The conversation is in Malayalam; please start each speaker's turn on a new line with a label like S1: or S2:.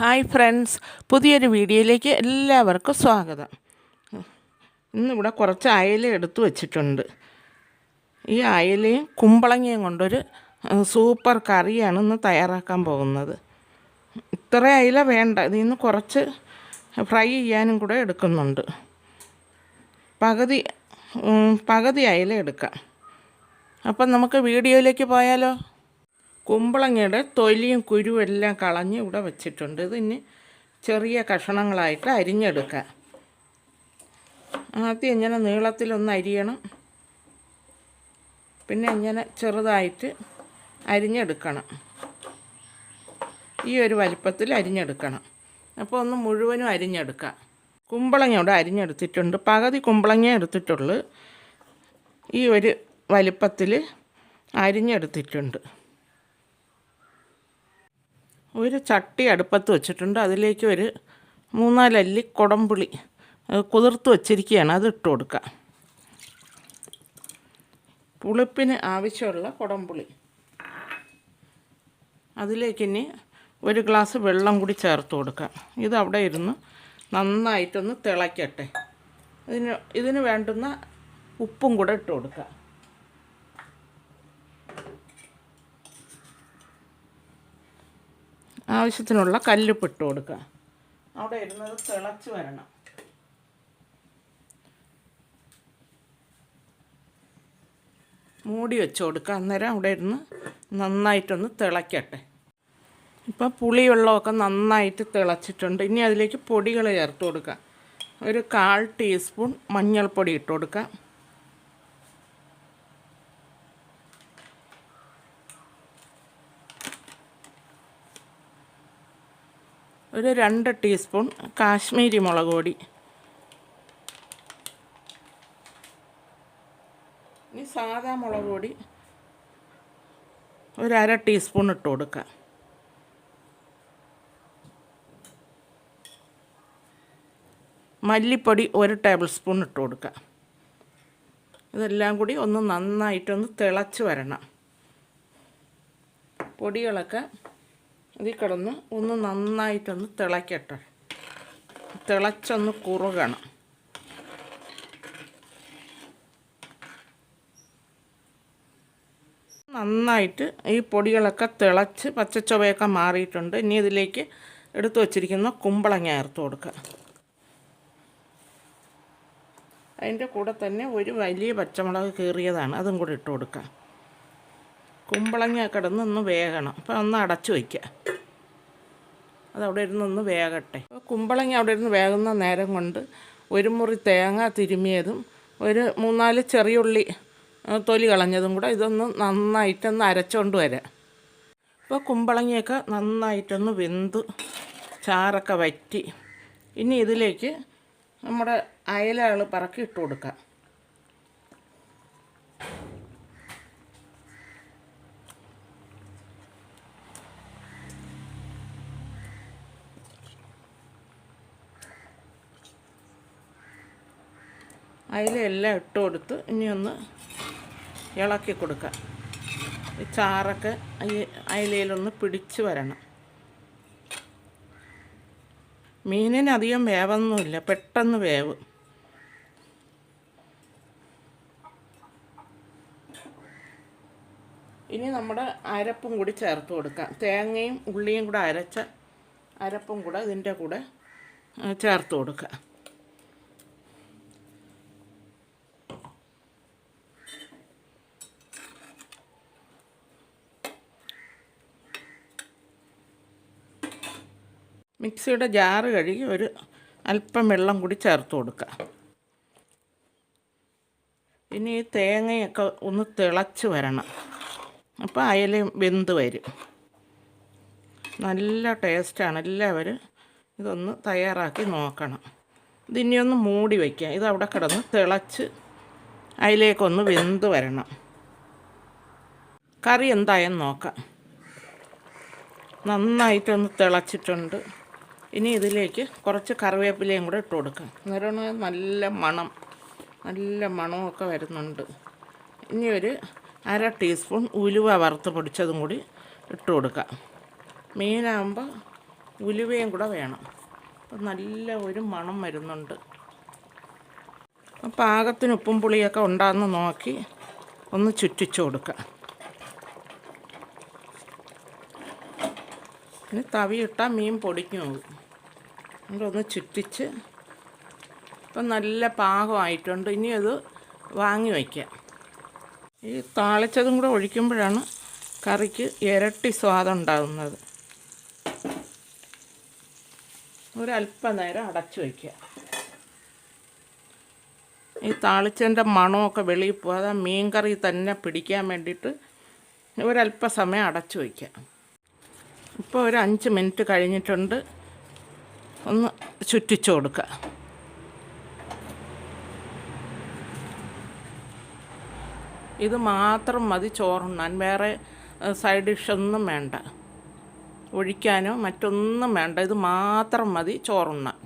S1: ഹായ് ഫ്രണ്ട്സ് പുതിയൊരു വീഡിയോയിലേക്ക് എല്ലാവർക്കും സ്വാഗതം ഇന്നിവിടെ കുറച്ച് അയല എടുത്തു വച്ചിട്ടുണ്ട് ഈ അയലയും കുമ്പളങ്ങയും കൊണ്ടൊരു സൂപ്പർ കറിയാണ് ഇന്ന് തയ്യാറാക്കാൻ പോകുന്നത് ഇത്ര അയല വേണ്ട ഇതിൽ നിന്ന് കുറച്ച് ഫ്രൈ ചെയ്യാനും കൂടെ എടുക്കുന്നുണ്ട് പകുതി പകുതി അയല എടുക്കാം അപ്പം നമുക്ക് വീഡിയോയിലേക്ക് പോയാലോ കുമ്പളങ്ങയുടെ തൊലിയും കുരുവും എല്ലാം കളഞ്ഞ് ഇവിടെ വെച്ചിട്ടുണ്ട് ഇനി ചെറിയ കഷണങ്ങളായിട്ട് അരിഞ്ഞെടുക്കാം ആദ്യം ഇങ്ങനെ നീളത്തിലൊന്ന് അരിയണം പിന്നെ ഇങ്ങനെ ചെറുതായിട്ട് അരിഞ്ഞെടുക്കണം ഈ ഒരു വലിപ്പത്തിൽ അരിഞ്ഞെടുക്കണം അപ്പോൾ ഒന്ന് മുഴുവനും അരിഞ്ഞെടുക്കാം കുമ്പളങ്ങയോടെ അരിഞ്ഞെടുത്തിട്ടുണ്ട് പകുതി കുമ്പളങ്ങ എടുത്തിട്ടുള്ളൂ ഈ ഒരു വലിപ്പത്തിൽ അരിഞ്ഞെടുത്തിട്ടുണ്ട് ഒരു ചട്ടി അടുപ്പത്ത് വെച്ചിട്ടുണ്ട് അതിലേക്ക് ഒരു മൂന്നാലല്ലി കുടംപുളി കുതിർത്ത് വച്ചിരിക്കുകയാണ് അത് ഇട്ട് കൊടുക്കുക പുളിപ്പിന് ആവശ്യമുള്ള കുടംപുളി അതിലേക്ക് ഇനി ഒരു ഗ്ലാസ് വെള്ളം കൂടി ചേർത്ത് കൊടുക്കാം ഇത് അവിടെ ഇരുന്ന് നന്നായിട്ടൊന്ന് തിളയ്ക്കട്ടെ ഇതിന് ഇതിന് വേണ്ടുന്ന ഉപ്പും കൂടെ ഇട്ട് കൊടുക്കാം ആവശ്യത്തിനുള്ള കല്ലുപ്പ് ഇട്ട് കൊടുക്കുക അവിടെ ഇരുന്നത് തിളച്ച് വരണം മൂടി വെച്ച് കൊടുക്കുക അന്നേരം അവിടെ ഇരുന്ന് നന്നായിട്ടൊന്ന് തിളയ്ക്കട്ടെ ഇപ്പോൾ പുളിവെള്ളമൊക്കെ നന്നായിട്ട് തിളച്ചിട്ടുണ്ട് ഇനി അതിലേക്ക് പൊടികൾ ചേർത്ത് കൊടുക്കുക ഒരു കാൽ ടീസ്പൂൺ മഞ്ഞൾപ്പൊടി ഇട്ട് കൊടുക്കുക ഒരു രണ്ട് ടീസ്പൂൺ കാശ്മീരി മുളക് പൊടി ഇനി സാധാ മുളക് പൊടി ഒരു അര ടീസ്പൂൺ ഇട്ട് കൊടുക്കുക മല്ലിപ്പൊടി ഒരു ടേബിൾ സ്പൂൺ ഇട്ട് കൊടുക്കുക ഇതെല്ലാം കൂടി ഒന്ന് നന്നായിട്ടൊന്ന് തിളച്ച് വരണം പൊടികളൊക്കെ ഇതിൽ കിടന്ന് ഒന്ന് നന്നായിട്ടൊന്ന് തിളയ്ക്കട്ടെ തിളച്ചൊന്ന് കുറുകണം നന്നായിട്ട് ഈ പൊടികളൊക്കെ തിളച്ച് പച്ചച്ചുവയൊക്കെ മാറിയിട്ടുണ്ട് ഇനി ഇതിലേക്ക് എടുത്തു വച്ചിരിക്കുന്ന കുമ്പളങ്ങ ചേർത്ത് കൊടുക്കുക അതിൻ്റെ കൂടെ തന്നെ ഒരു വലിയ പച്ചമുളക് കീറിയതാണ് അതും കൂടി ഇട്ട് കൊടുക്കുക കുമ്പളങ്ങ കിടന്ന് ഒന്ന് വേകണം അപ്പോൾ ഒന്ന് അടച്ചു വയ്ക്കുക അത് അവിടെ ഒന്ന് വേകട്ടെ അപ്പോൾ കുമ്പളങ്ങ അവിടെ ഇരുന്ന് വേകുന്ന നേരം കൊണ്ട് ഒരു മുറി തേങ്ങ തിരുമിയതും ഒരു മൂന്നാല് ചെറിയുള്ളി തൊലി കളഞ്ഞതും കൂടെ ഇതൊന്ന് നന്നായിട്ടൊന്ന് അരച്ചുകൊണ്ട് വരാം അപ്പോൾ കുമ്പളങ്ങയൊക്കെ നന്നായിട്ടൊന്ന് വെന്ത് ചാറൊക്കെ വറ്റി ഇനി ഇതിലേക്ക് നമ്മുടെ അയലകൾ പറക്കി ഇട്ട് കൊടുക്കാം അതിലെല്ലാം ഇട്ട് കൊടുത്ത് ഇനി ഒന്ന് ഇളക്കി കൊടുക്കുക ഈ ചാറൊക്കെ ഈ അയിലയിലൊന്ന് പിടിച്ച് വരണം മീനിന് അധികം വേവൊന്നുമില്ല പെട്ടെന്ന് വേവ് ഇനി നമ്മുടെ അരപ്പും കൂടി ചേർത്ത് കൊടുക്കാം തേങ്ങയും ഉള്ളിയും കൂടെ അരച്ച അരപ്പും കൂടെ ഇതിൻ്റെ കൂടെ ചേർത്ത് കൊടുക്കാം മിക്സിയുടെ ജാറ് കഴുകി ഒരു അല്പം വെള്ളം കൂടി ചേർത്ത് കൊടുക്കുക ഇനി ഈ തേങ്ങയൊക്കെ ഒന്ന് തിളച്ച് വരണം അപ്പോൾ അയലയും വെന്ത് വരും നല്ല ടേസ്റ്റാണ് എല്ലാവരും ഇതൊന്ന് തയ്യാറാക്കി നോക്കണം ഇതിനെയൊന്ന് മൂടി വയ്ക്കുക ഇത് അവിടെ കിടന്ന് തിളച്ച് അതിലേക്കൊന്ന് വെന്ത് വരണം കറി എന്തായെന്ന് നോക്കാം നന്നായിട്ടൊന്ന് തിളച്ചിട്ടുണ്ട് ഇനി ഇതിലേക്ക് കുറച്ച് കറിവേപ്പിലയും കൂടെ ഇട്ട് കൊടുക്കാം അന്നേരം നല്ല മണം നല്ല മണമൊക്കെ വരുന്നുണ്ട് ഇനി ഒരു അര ടീസ്പൂൺ ഉലുവ വറുത്ത് പൊടിച്ചതും കൂടി ഇട്ട് കൊടുക്കാം മീനാകുമ്പോൾ ഉലുവയും കൂടെ വേണം അപ്പം നല്ല ഒരു മണം വരുന്നുണ്ട് പാകത്തിന് ഉപ്പും പുളിയൊക്കെ ഉണ്ടാകുന്ന നോക്കി ഒന്ന് ചുറ്റിച്ച് കൊടുക്കാം ഇനി തവിയിട്ടാൽ മീൻ പൊടിക്കും നമ്മളൊന്ന് ചുറ്റിച്ച് ഇപ്പം നല്ല പാകമായിട്ടുണ്ട് ഇനി അത് വാങ്ങി വയ്ക്കാം ഈ താളിച്ചതും കൂടെ ഒഴിക്കുമ്പോഴാണ് കറിക്ക് ഇരട്ടി സ്വാദുണ്ടാകുന്നത് ഒരല്പനേരം അടച്ചു വയ്ക്കുക ഈ താളിച്ചതിൻ്റെ മണമൊക്കെ വെളിയിൽ പോകാതെ മീൻ കറി തന്നെ പിടിക്കാൻ വേണ്ടിയിട്ട് ഒരല്പസമയം അടച്ചു വയ്ക്കുക ഇപ്പോൾ ഒരു അഞ്ച് മിനിറ്റ് കഴിഞ്ഞിട്ടുണ്ട് ഒന്ന് ചുറ്റിച്ചു കൊടുക്കുക ഇത് മാത്രം മതി ചോറുണ്ണാൻ വേറെ സൈഡ് ഡിഷ് ഒന്നും വേണ്ട ഒഴിക്കാനോ മറ്റൊന്നും വേണ്ട ഇത് മാത്രം മതി ചോറുണ്ണാൻ